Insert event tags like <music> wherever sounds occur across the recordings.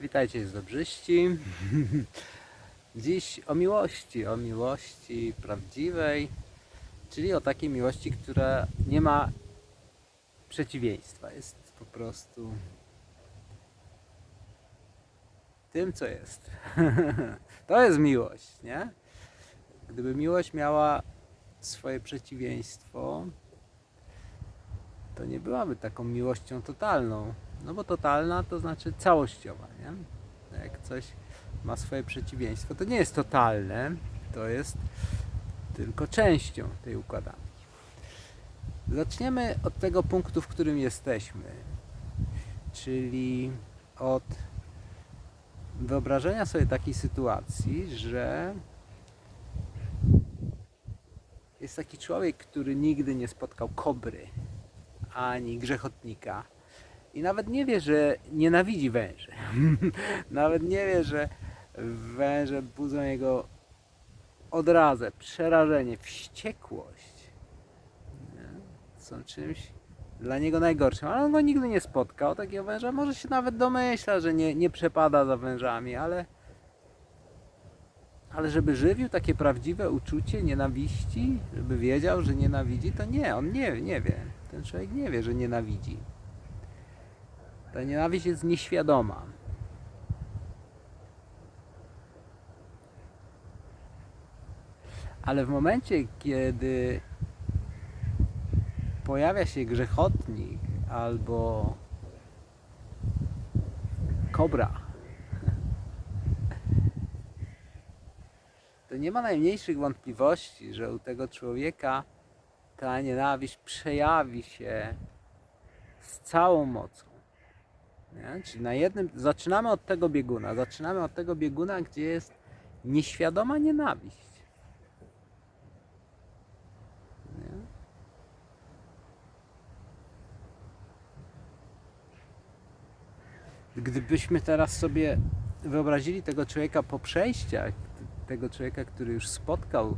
Witajcie z dobrzyści. <laughs> Dziś o miłości, o miłości prawdziwej, czyli o takiej miłości, która nie ma przeciwieństwa. Jest po prostu tym, co jest. <laughs> To jest miłość, nie? Gdyby miłość miała swoje przeciwieństwo, to nie byłaby taką miłością totalną. No bo totalna to znaczy całościowa, nie? Jak coś ma swoje przeciwieństwo, to nie jest totalne, to jest tylko częścią tej układanki. Zaczniemy od tego punktu, w którym jesteśmy, czyli od wyobrażenia sobie takiej sytuacji, że jest taki człowiek, który nigdy nie spotkał kobry ani grzechotnika i nawet nie wie, że nienawidzi węży. <laughs> nawet nie wie, że węże budzą jego odrazę, przerażenie, wściekłość. Są czymś dla niego najgorszym, ale on go nigdy nie spotkał, takiego węża. Może się nawet domyśla, że nie, nie przepada za wężami, ale ale żeby żywił takie prawdziwe uczucie nienawiści, żeby wiedział, że nienawidzi, to nie, on nie, nie wie. Ten człowiek nie wie, że nienawidzi. Ta nienawiść jest nieświadoma. Ale w momencie, kiedy pojawia się grzechotnik albo kobra, to nie ma najmniejszych wątpliwości, że u tego człowieka ta nienawiść przejawi się z całą mocą. Nie? Czyli na jednym, zaczynamy od tego bieguna, zaczynamy od tego bieguna, gdzie jest nieświadoma nienawiść. Nie? Gdybyśmy teraz sobie wyobrazili tego człowieka po przejściach, tego człowieka, który już spotkał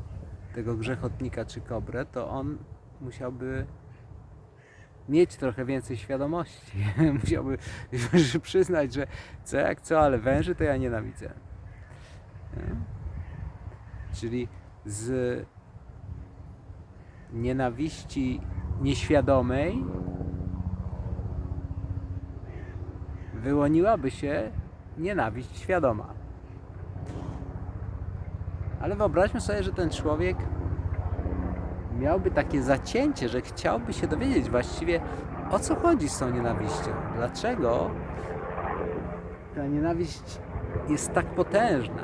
tego grzechotnika czy kobrę, to on musiałby mieć trochę więcej świadomości. <laughs> musiałby przyznać, że co jak co, ale węży to ja nienawidzę. Nie? Czyli z nienawiści nieświadomej wyłoniłaby się nienawiść świadoma. Ale wyobraźmy sobie, że ten człowiek miałby takie zacięcie, że chciałby się dowiedzieć właściwie o co chodzi z tą nienawiścią. Dlaczego ta nienawiść jest tak potężna?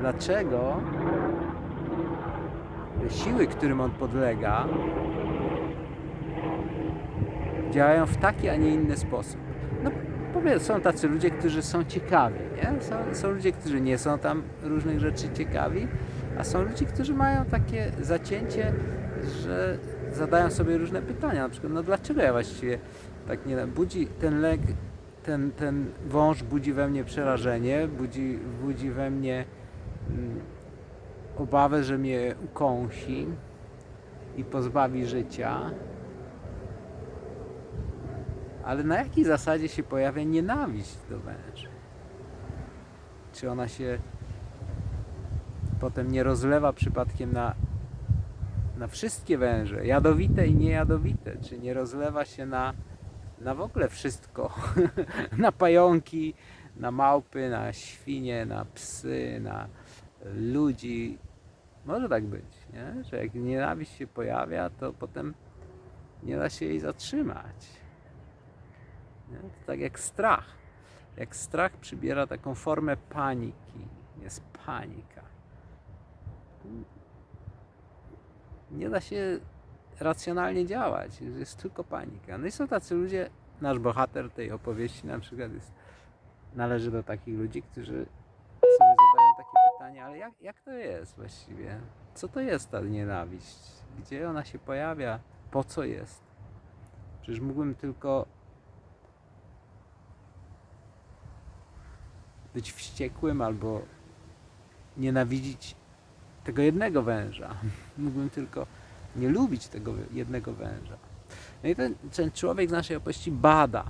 Dlaczego siły, którym on podlega, działają w taki, a nie inny sposób? No, powiedz, są tacy ludzie, którzy są ciekawi, nie? Są, są ludzie, którzy nie są tam różnych rzeczy ciekawi, a są ludzie, którzy mają takie zacięcie, że zadają sobie różne pytania, na przykład, no dlaczego ja właściwie tak nie budzi ten lek, ten, ten wąż budzi we mnie przerażenie, budzi, budzi we mnie mm, obawę, że mnie ukąsi i pozbawi życia. Ale na jakiej zasadzie się pojawia nienawiść do węży? Czy ona się potem nie rozlewa przypadkiem na, na wszystkie węże, jadowite i niejadowite? Czy nie rozlewa się na, na w ogóle wszystko? <laughs> na pająki, na małpy, na świnie, na psy, na ludzi. Może tak być, nie? że jak nienawiść się pojawia, to potem nie da się jej zatrzymać. Tak jak strach. Jak strach przybiera taką formę paniki, jest panika. Nie da się racjonalnie działać, jest tylko panika. No i są tacy ludzie, nasz bohater tej opowieści na przykład jest, należy do takich ludzi, którzy sobie zadają takie pytanie, ale jak, jak to jest właściwie? Co to jest ta nienawiść? Gdzie ona się pojawia? Po co jest? Przecież mógłbym tylko być wściekłym albo nienawidzić tego jednego węża. <laughs> Mógłbym tylko nie lubić tego jednego węża. No i ten, ten człowiek z naszej opowieści bada.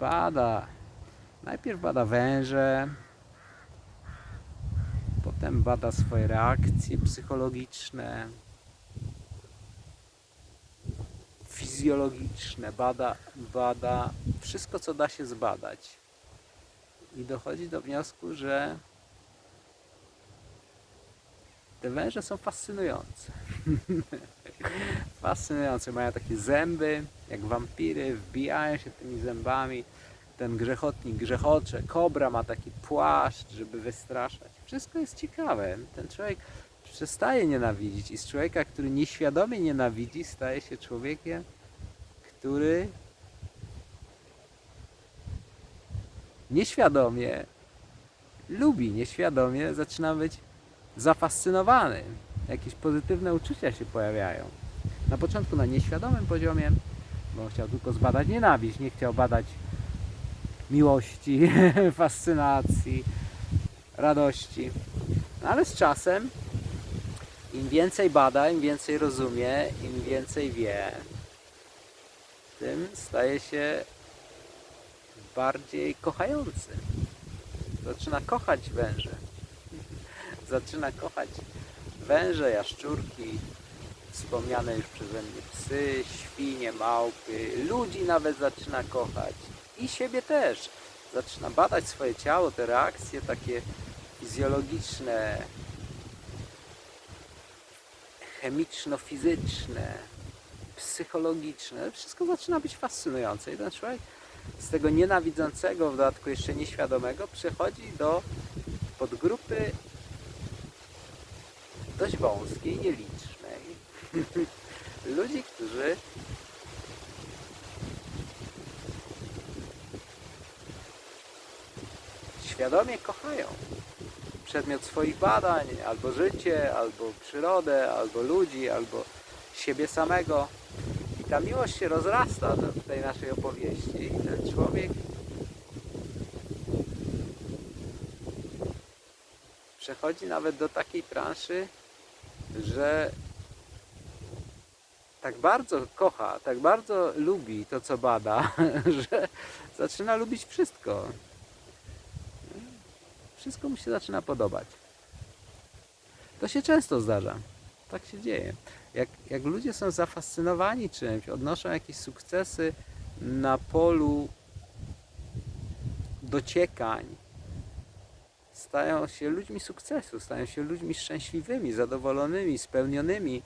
Bada Najpierw bada węże, potem bada swoje reakcje psychologiczne, fizjologiczne, bada, bada wszystko, co da się zbadać. I dochodzi do wniosku, że te węże są fascynujące. <laughs> fascynujące. Mają takie zęby, jak wampiry, wbijają się tymi zębami. Ten grzechotnik grzechocze, kobra ma taki płaszcz, żeby wystraszać. Wszystko jest ciekawe. Ten człowiek przestaje nienawidzić i z człowieka, który nieświadomie nienawidzi, staje się człowiekiem, który nieświadomie lubi, nieświadomie zaczyna być zafascynowany. Jakieś pozytywne uczucia się pojawiają. Na początku na nieświadomym poziomie, bo chciał tylko zbadać nienawiść, nie chciał badać miłości, <laughs> fascynacji, radości. No ale z czasem im więcej bada, im więcej rozumie, im więcej wie, tym staje się bardziej kochający. Zaczyna kochać węże. Zaczyna kochać węże, jaszczurki, wspomniane już przeze mnie psy, świnie, małpy, ludzi nawet zaczyna kochać i siebie też. Zaczyna badać swoje ciało, te reakcje takie fizjologiczne, chemiczno-fizyczne, psychologiczne. Wszystko zaczyna być fascynujące. I ten człowiek z tego nienawidzącego, w dodatku jeszcze nieświadomego, przechodzi do podgrupy dość wąskiej, nielicznej. <laughs> Ludzi, którzy świadomie kochają przedmiot swoich badań, albo życie, albo przyrodę, albo ludzi, albo siebie samego. I ta miłość się rozrasta w tej naszej opowieści. I ten człowiek przechodzi nawet do takiej branży, że tak bardzo kocha, tak bardzo lubi to, co bada, <laughs> że zaczyna lubić wszystko. Wszystko mu się zaczyna podobać. To się często zdarza. Tak się dzieje. Jak, jak ludzie są zafascynowani czymś, odnoszą jakieś sukcesy na polu dociekań, stają się ludźmi sukcesu, stają się ludźmi szczęśliwymi, zadowolonymi, spełnionymi.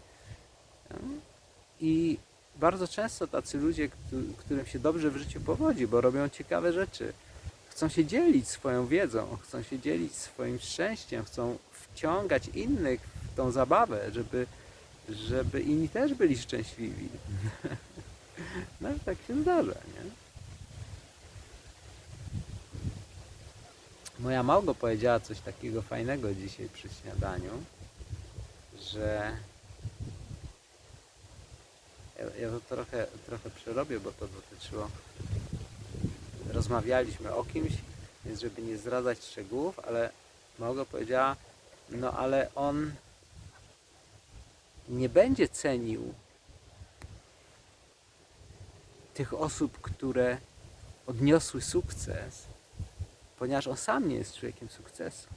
I bardzo często tacy ludzie, któ- którym się dobrze w życiu powodzi, bo robią ciekawe rzeczy, chcą się dzielić swoją wiedzą, chcą się dzielić swoim szczęściem, chcą wciągać innych w tą zabawę, żeby, żeby inni też byli szczęśliwi. <laughs> No tak się zdarza, nie? Moja Małgo powiedziała coś takiego fajnego dzisiaj przy śniadaniu, że ja, to trochę, trochę przerobię, bo to dotyczyło. Rozmawialiśmy o kimś, więc żeby nie zdradzać szczegółów, ale Małgo powiedziała, no ale on nie będzie cenił tych osób, które odniosły sukces, ponieważ on sam nie jest człowiekiem sukcesu.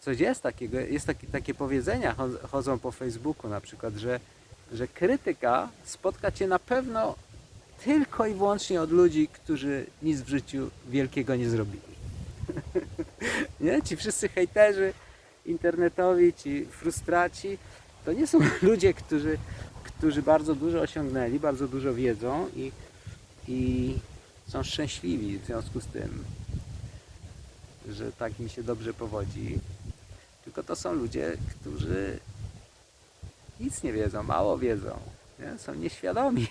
Coś jest takiego, jest taki, takie powiedzenia, chod- chodzą po Facebooku na przykład, że, że krytyka spotka Cię na pewno tylko i wyłącznie od ludzi, którzy nic w życiu wielkiego nie zrobili. <laughs> nie? Ci wszyscy hejterzy internetowi, ci frustraci, to nie są <laughs> ludzie, którzy, którzy bardzo dużo osiągnęli, bardzo dużo wiedzą i, i są szczęśliwi w związku z tym, że tak mi się dobrze powodzi. Tylko to są ludzie, którzy nic nie wiedzą, mało wiedzą, nie? są nieświadomi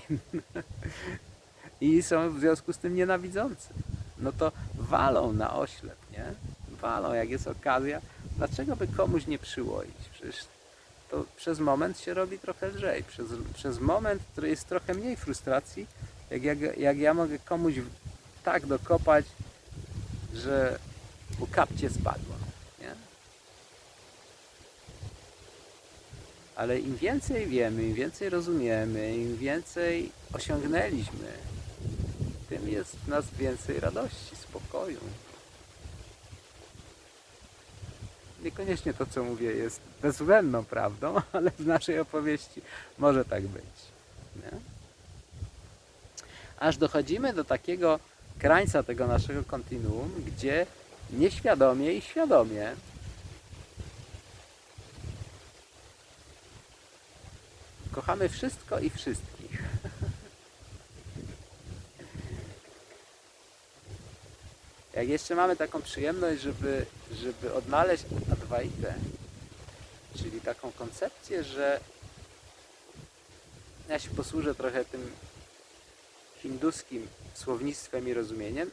<laughs> i są w związku z tym nienawidzący. No to walą na oślep, nie? Walą, jak jest okazja. Dlaczego by komuś nie przyłoić? Przecież to przez moment się robi trochę lżej. Przez, przez moment, który jest trochę mniej frustracji, jak, jak, jak ja mogę komuś tak dokopać, że mu kapcie spadło. Nie? Ale im więcej wiemy, im więcej rozumiemy, im więcej osiągnęliśmy, tym jest w nas więcej radości, spokoju. Niekoniecznie to, co mówię, jest bezwzględną prawdą, <laughs> ale w naszej opowieści może tak być. Nie? Aż dochodzimy do takiego krańca tego naszego kontinuum, gdzie nieświadomie i świadomie kochamy wszystko i wszystkich. <laughs> Jak jeszcze mamy taką przyjemność, żeby, żeby odnaleźć Advaitę, czyli taką koncepcję, że ja się posłużę trochę tym hinduskim słownictwem i rozumieniem,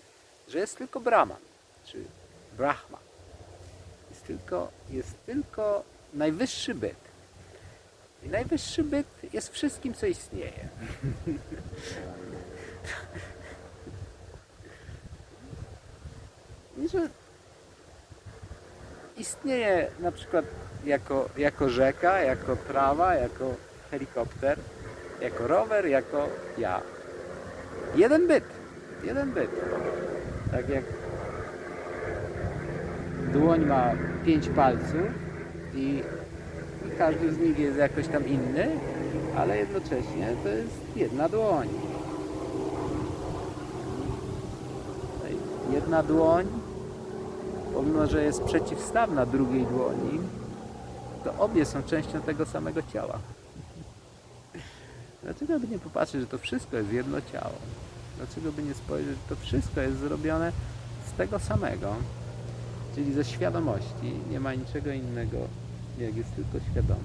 że jest tylko Brahman, czy Brahma. Jest tylko, jest tylko najwyższy byt. I najwyższy byt jest wszystkim, co istnieje. <laughs> I że istnieje na przykład jako, jako rzeka, jako trawa, jako helikopter, jako rower, jako ja. Jeden byt. Jeden byt. Tak jak dłoń ma pięć palców i, i każdy z nich jest jakoś tam inny, ale jednocześnie to jest jedna dłoń. Jedna dłoń, pomimo że jest przeciwstawna drugiej dłoni, to obie są częścią tego samego ciała. Dlaczego by nie popatrzeć, że to wszystko jest jedno ciało? Dlaczego by nie spojrzeć, że to wszystko jest zrobione z tego samego, czyli ze świadomości. Nie ma niczego innego, jak jest tylko świadomość.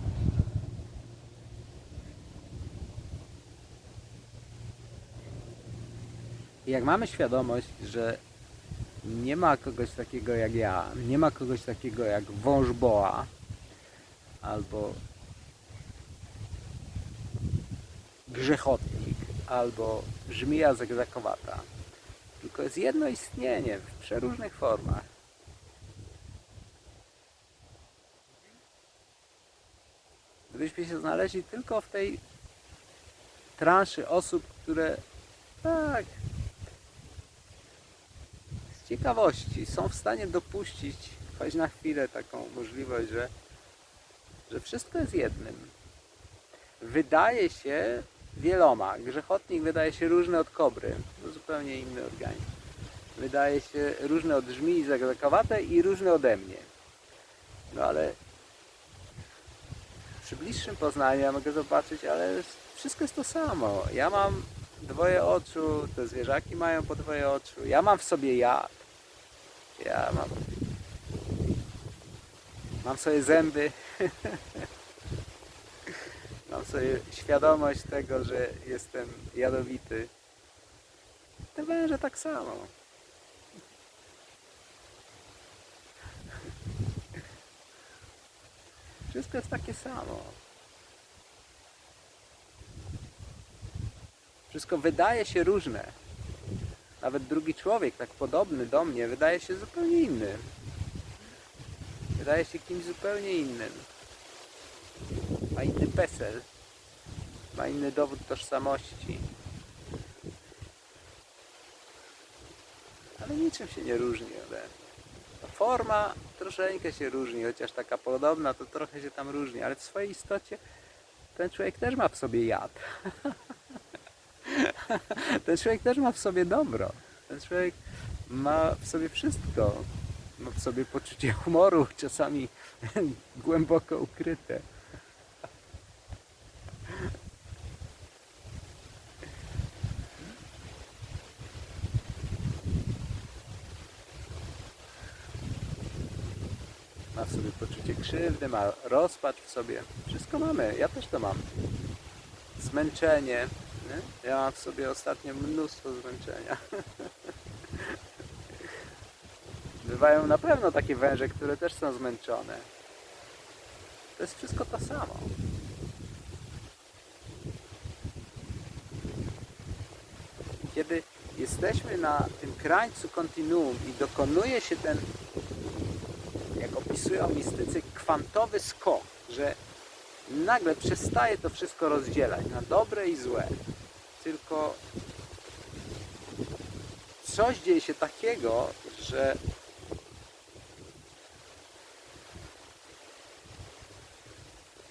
I jak mamy świadomość, że nie ma kogoś takiego jak ja, nie ma kogoś takiego jak wąż boa, albo grzechotnik, albo żmija zegzakowata. Tylko jest jedno istnienie w przeróżnych formach. Gdybyśmy się znaleźli tylko w tej transzy osób, które tak z ciekawości są w stanie dopuścić choć na chwilę taką możliwość, że, że wszystko jest jednym. Wydaje się wieloma. Grzechotnik wydaje się różny od kobry. To zupełnie inny organizm. Wydaje się różny od żmii zagrakowatej i różny ode mnie. No ale przy bliższym poznaniu ja mogę zobaczyć, ale wszystko jest to samo. Ja mam dwoje oczu, te zwierzaki mają po dwoje oczu. Ja mam w sobie jad. Ja mam mam sobie zęby. <laughs> mam sobie świadomość tego, że jestem jadowity. Te węże tak samo. Wszystko jest takie samo. Wszystko wydaje się różne. Nawet drugi człowiek, tak podobny do mnie, wydaje się zupełnie inny. Wydaje się kimś zupełnie innym. Inny PESEL. Ma inny dowód tożsamości. Ale niczym się nie różni ode. Ta forma troszeczkę się różni, chociaż taka podobna, to trochę się tam różni, ale w swojej istocie ten człowiek też ma w sobie jad. <laughs> ten człowiek też ma w sobie dobro. Ten człowiek ma w sobie wszystko. Ma w sobie poczucie humoru, czasami <laughs> głęboko ukryte. Ma w sobie krzywdy, ma rozpacz w sobie. Wszystko mamy, ja też to mam. Zmęczenie. Nie? Ja mam w sobie ostatnio mnóstwo zmęczenia. <laughs> Bywają na pewno takie węże, które też są zmęczone. To jest wszystko to samo. Kiedy jesteśmy na tym krańcu kontinuum i dokonuje się ten, jak opisują mistycy, kwantowy skok, że nagle przestaje to wszystko rozdzielać na dobre i złe. Tylko coś dzieje się takiego, że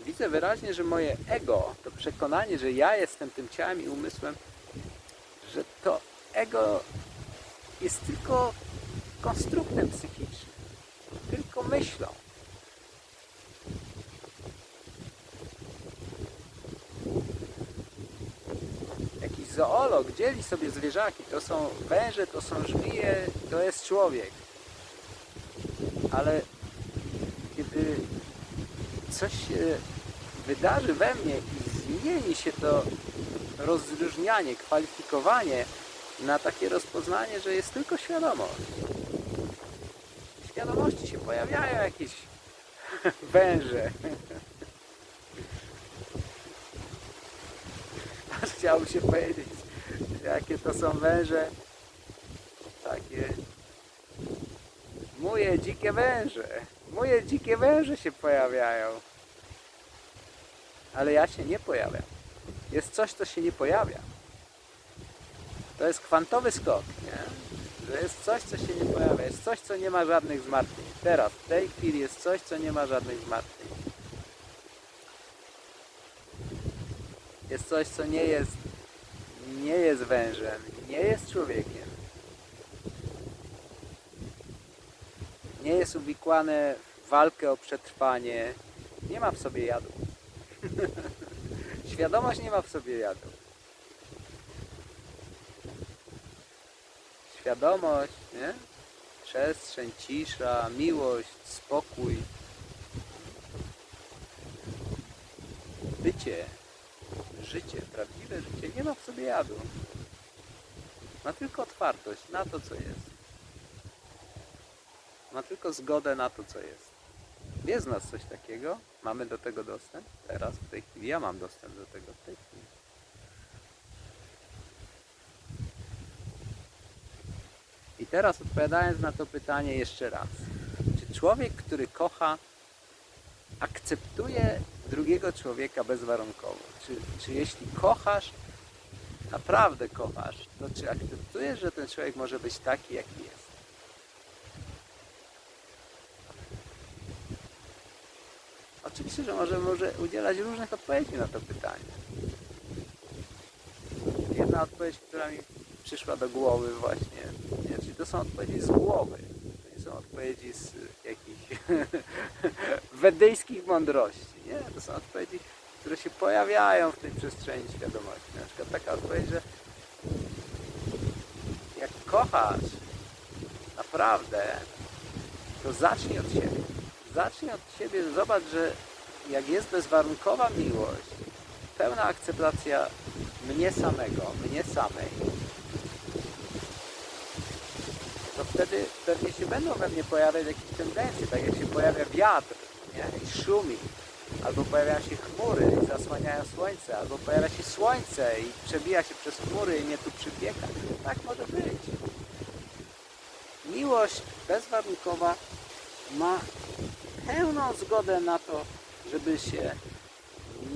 widzę wyraźnie, że moje ego, to przekonanie, że ja jestem tym ciałem i umysłem, że to ego jest tylko konstruktem psychicznym, tylko myślą. Jakiś zoolog dzieli sobie zwierzaki, to są węże, to są żmije, to jest człowiek. Ale kiedy coś się wydarzy we mnie i zmieni się to rozróżnianie, kwalifikowanie na takie rozpoznanie, że jest tylko świadomość. W świadomości się pojawiają jakieś <laughs> węże. Aż chciałbym się powiedzieć, jakie to są węże. Takie moje dzikie węże. Moje dzikie węże się pojawiają. Ale ja się nie pojawiam. Jest coś, co się nie pojawia. To jest kwantowy skok, nie? Że jest coś, co się nie pojawia. Jest coś, co nie ma żadnych zmartwień. Teraz, w tej chwili jest coś, co nie ma żadnych zmartwień. Jest coś, co nie jest, nie jest wężem, nie jest człowiekiem. Nie jest uwikłane w walkę o przetrwanie. Nie ma w sobie jadu. <laughs> Świadomość nie ma w sobie jadu. Świadomość, nie? Przestrzeń, cisza, miłość, spokój. Bycie, życie, prawdziwe życie nie ma w sobie jadu. Ma tylko otwartość na to, co jest. Ma tylko zgodę na to, co jest. Jest w nas coś takiego? Mamy do tego dostęp? Teraz, w tej chwili. Ja mam dostęp do tego w tej chwili. I teraz odpowiadając na to pytanie jeszcze raz. Czy człowiek, który kocha, akceptuje drugiego człowieka bezwarunkowo? Czy, czy jeśli kochasz, naprawdę kochasz, to czy akceptujesz, że ten człowiek może być taki, jaki jest? Oczywiście, że może, może udzielać różnych odpowiedzi na to pytanie. Jedna odpowiedź, która mi przyszła do głowy właśnie, nie, czyli to są odpowiedzi z głowy. Są odpowiedzi z jakichś <laughs> wedyjskich mądrości. Nie? To są odpowiedzi, które się pojawiają w tej przestrzeni świadomości. Na przykład taka odpowiedź, że jak kochasz naprawdę, to zacznij od siebie. Zacznij od siebie, zobacz, że jak jest bezwarunkowa miłość, pełna akceptacja mnie samego, mnie samej, to wtedy pewnie się będą we mnie pojawiać jakieś tendencje, tak jak się pojawia wiatr, nie? i szumi, albo pojawiają się chmury i zasłaniają słońce, albo pojawia się słońce i przebija się przez chmury i mnie tu przypieka. Tak może być. Miłość bezwarunkowa ma pełną zgodę na to, żeby się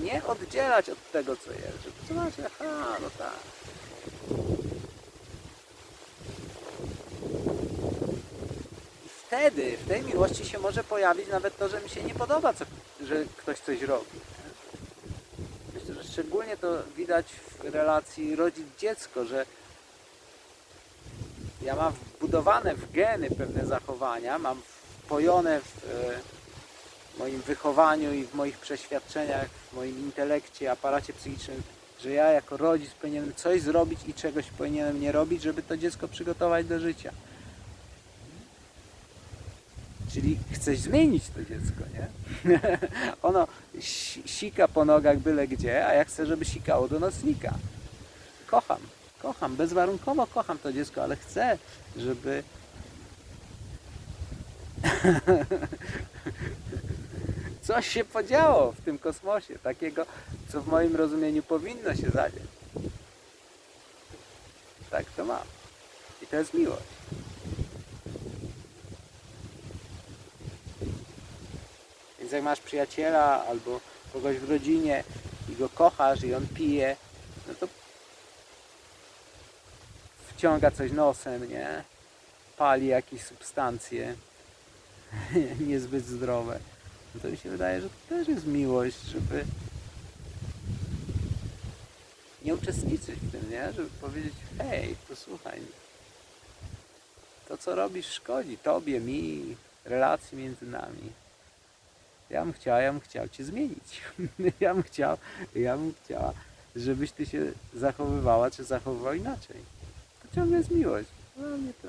nie oddzielać od tego, co jest. Żeby zobaczyć, aha, no tak. Wtedy, w tej miłości się może pojawić nawet to, że mi się nie podoba, co, że ktoś coś robi. Myślę, że szczególnie to widać w relacji rodzic-dziecko, że ja mam wbudowane w geny pewne zachowania, mam wpojone w e, moim wychowaniu i w moich przeświadczeniach, w moim intelekcie, aparacie psychicznym, że ja jako rodzic powinienem coś zrobić i czegoś powinienem nie robić, żeby to dziecko przygotować do życia. Czyli chcesz zmienić to dziecko, nie? <laughs> ono si- sika po nogach byle gdzie, a ja chcę, żeby sikało do nocnika. Kocham, kocham, bezwarunkowo kocham to dziecko, ale chcę, żeby <laughs> coś się podziało w tym kosmosie, takiego, co w moim rozumieniu powinno się zadzieć. Tak to mam. I to jest miłość. Jak masz przyjaciela albo kogoś w rodzinie i go kochasz i on pije, no to wciąga coś nosem, nie? Pali jakieś substancje <laughs> niezbyt zdrowe. No to mi się wydaje, że to też jest miłość, żeby nie uczestniczyć w tym, nie? Żeby powiedzieć, hej, posłuchaj, to co robisz szkodzi tobie, mi, relacji między nami. Ja bym chciała, ja bym chciał cię zmienić. <laughs> ja bym chciał, ja bym chciała, żebyś ty się zachowywała, czy zachowywał inaczej. To ciągle jest miłość. No, nie to.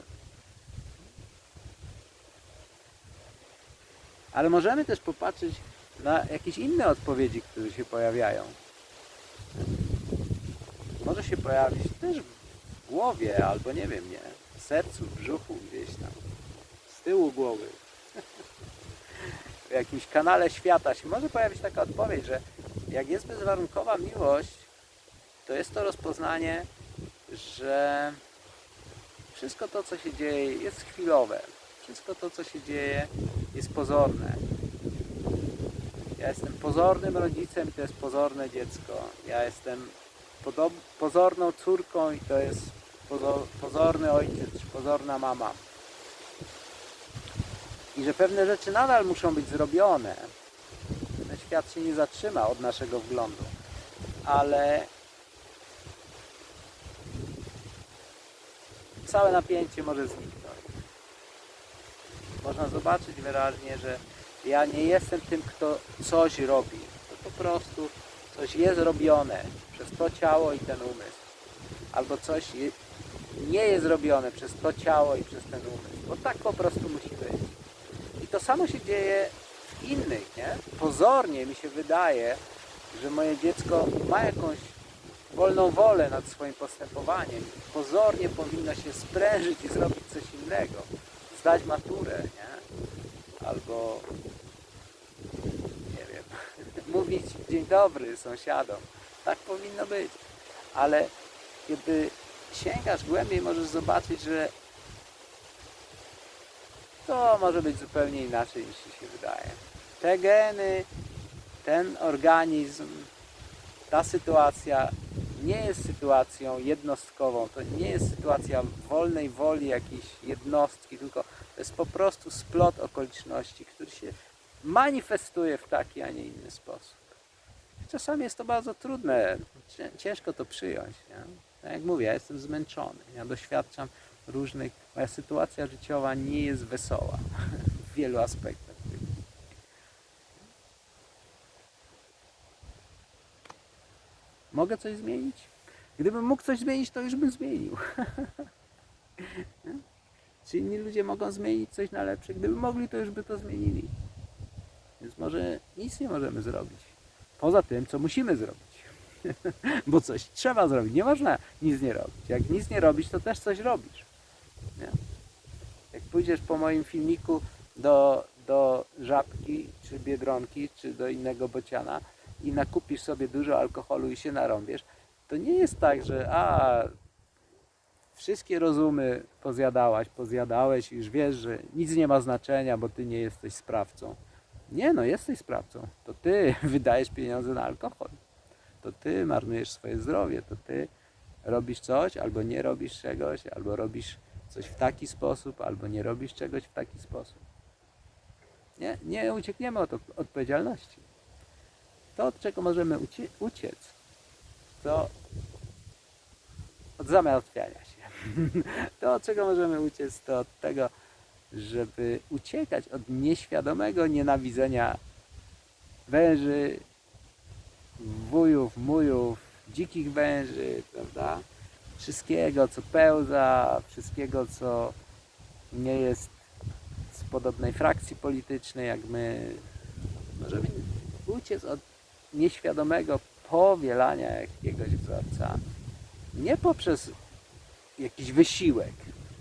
Ale możemy też popatrzeć na jakieś inne odpowiedzi, które się pojawiają. Może się pojawić też w głowie, albo nie wiem, nie, w sercu, w brzuchu gdzieś tam, z tyłu głowy. Jakimś kanale świata się może pojawić taka odpowiedź, że jak jest bezwarunkowa miłość, to jest to rozpoznanie, że wszystko to, co się dzieje, jest chwilowe. Wszystko to, co się dzieje, jest pozorne. Ja jestem pozornym rodzicem i to jest pozorne dziecko. Ja jestem pozorną córką i to jest pozo- pozorny ojciec czy pozorna mama. I że pewne rzeczy nadal muszą być zrobione. Ten świat się nie zatrzyma od naszego wglądu. Ale całe napięcie może zniknąć. Można zobaczyć wyraźnie, że ja nie jestem tym, kto coś robi. To po prostu coś jest robione przez to ciało i ten umysł. Albo coś nie jest robione przez to ciało i przez ten umysł. Bo tak po prostu musi być. To samo się dzieje w innych, nie? Pozornie mi się wydaje, że moje dziecko ma jakąś wolną wolę nad swoim postępowaniem. Pozornie powinno się sprężyć i zrobić coś innego. Zdać maturę, nie? Albo nie wiem, <laughs> mówić dzień dobry sąsiadom. Tak powinno być. Ale kiedy sięgasz głębiej, możesz zobaczyć, że to może być zupełnie inaczej niż ci się wydaje. Te geny, ten organizm, ta sytuacja nie jest sytuacją jednostkową, to nie jest sytuacja wolnej woli jakiejś jednostki, tylko to jest po prostu splot okoliczności, który się manifestuje w taki, a nie inny sposób. Czasami jest to bardzo trudne, cię- ciężko to przyjąć. Nie? Tak jak mówię, ja jestem zmęczony, ja doświadczam różnych, moja sytuacja życiowa nie jest wesoła <laughs> w wielu aspektach. Mogę coś zmienić? Gdybym mógł coś zmienić, to już bym zmienił. <laughs> Czy inni ludzie mogą zmienić coś na lepsze? Gdyby mogli, to już by to zmienili. Więc może nic nie możemy zrobić. Poza tym, co musimy zrobić. <laughs> Bo coś trzeba zrobić. Nie można nic nie robić. Jak nic nie robisz, to też coś robisz. Nie? Jak pójdziesz po moim filmiku do, do żabki, czy biedronki, czy do innego bociana i nakupisz sobie dużo alkoholu i się narąbiesz, to nie jest tak, że a wszystkie rozumy pozjadałaś, pozjadałeś i już wiesz, że nic nie ma znaczenia, bo ty nie jesteś sprawcą. Nie no, jesteś sprawcą. To ty <laughs> wydajesz pieniądze na alkohol. To ty marnujesz swoje zdrowie. To ty robisz coś, albo nie robisz czegoś, albo robisz coś w taki sposób, albo nie robisz czegoś w taki sposób. Nie, nie uciekniemy od od odpowiedzialności. To, od czego możemy ucie- uciec, to od zamartwiania się. <laughs> To, od czego możemy uciec, to od tego, żeby uciekać od nieświadomego nienawidzenia węży, wujów, mujów, dzikich węży, prawda? Wszystkiego, co pełza, wszystkiego, co nie jest z podobnej frakcji politycznej, jak my. Możemy uciec od nieświadomego powielania jakiegoś wzorca. Nie poprzez jakiś wysiłek.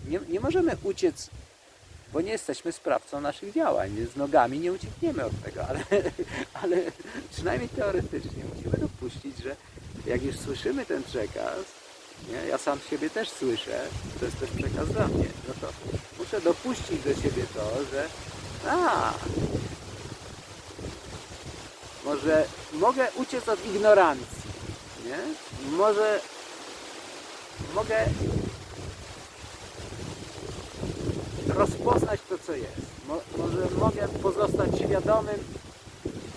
Nie, nie możemy uciec, bo nie jesteśmy sprawcą naszych działań. Z nogami nie uciekniemy od tego, ale, <laughs> ale przynajmniej teoretycznie musimy dopuścić, że jak już słyszymy ten przekaz, nie, ja sam siebie też słyszę, to jest też przekaz dla mnie, no to muszę dopuścić do siebie to, że a, może mogę uciec od ignorancji, nie? Może mogę rozpoznać to, co jest. Mo, może mogę pozostać świadomym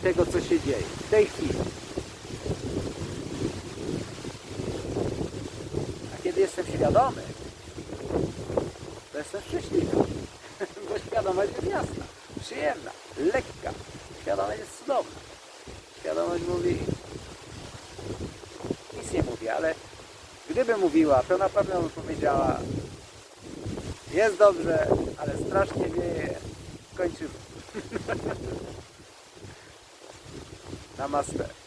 tego, co się dzieje w tej chwili. A kiedy jestem świadomy, to jestem szczęśliwy. Bo świadomość jest jasna, przyjemna, lekka. Świadomość jest cudowna. Świadomość mówi, nic nie mówi, ale gdyby mówiła, to na pewno by powiedziała jest dobrze, ale strasznie wieje. Kończymy. <laughs> Namaste.